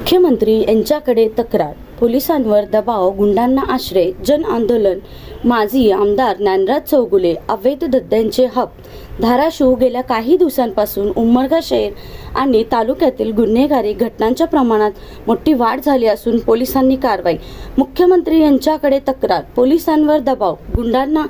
मुख्यमंत्री यांच्याकडे तक्रार. पोलिसांवर दबाव गुंडांना आश्रय जन आंदोलन. माजी आमदार ज्ञानराज चौगुले अवैध धंद्यांचे हब. धाराशिव गेल्या काही दिवसांपासून उमरगा शहर आणि तालुक्यातील गुन्हेगारी घटनांच्या प्रमाणात मोठी वाढ झाली असून पोलिसांनी कारवाई. मुख्यमंत्री यांच्याकडे तक्रार. पोलिसांवर दबाव गुंडांना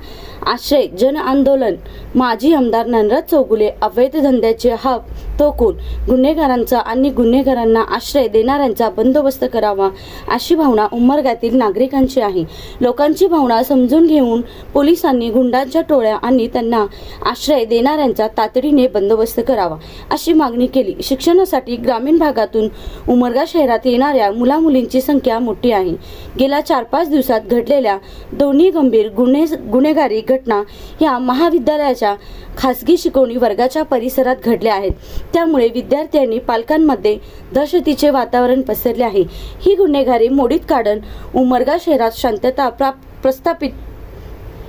आश्रय जन आंदोलन. माजी आमदार ज्ञानराज चौगुले अवैध धंद्याचे हब. तोकून गुन्हेगारांचा आणि गुन्हेगारांना आश्रय देणाऱ्यांचा बंदोबस्त करावा अशी भावना उमरगातील नागरिकांची आहे. लोकांची भावना समजून घेऊन पोलिसांनी गुंडांच्या टोळ्या आणि त्यांना आश्रय देणाऱ्यांचा तातडीने बंदोबस्त करावा अशी मागणी केली. शिक्षणासाठी ग्रामीण भागातून उमरगा शहरात येणाऱ्या मुलामुलींची संख्या मोठी आहे. गेल्या चार पाच दिवसात घडलेल्या दोन्ही गंभीर गुन्हे गुन्हेगारी घटना या महाविद्यालयाच्या खासगी शिकवणी वर्गाच्या परिसरात घडल्या आहेत. त्यामुळे विद्यार्थ्यांनी पालकांमध्ये दहशतीचे वातावरण पसरले आहे. ही गुन्हेगारी मोडीत काढून उमरगा शहरात शांतता प्राप्त प्रस्थापित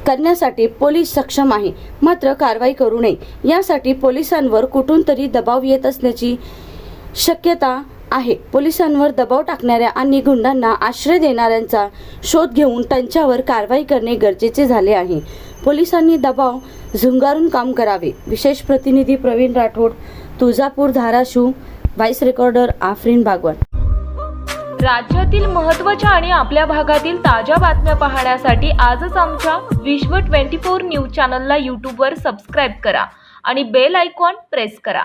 करण्यासाठी पोलीस सक्षम आहे. मात्र कारवाई करू नये. यासाठी पोलिसांवर कुठून तरी दबाव येत असण्याची शक्यता आहे. पोलिसांवर दबाव टाकणाऱ्या आणि गुंडांना आश्रय देणाऱ्यांचा शोध घेऊन त्यांच्यावर कारवाई करणे गरजेचे झाले आहे. पोलिसांनी दबाव झुंगारून काम करावे. विशेष प्रतिनिधी प्रवीण राठोड तुळजापूर धाराशिव व्हाईस रेकॉर्डर आफरीन बागवान राज्यातील महत्त्वाच्या आणि आपल्या भागातील ताज्या बातम्या पाहण्यासाठी आजच आमच्या विश्व 24 न्यूज चॅनलला यूट्यूबवर सबस्क्राईब करा आणि बेल आयकॉन प्रेस करा.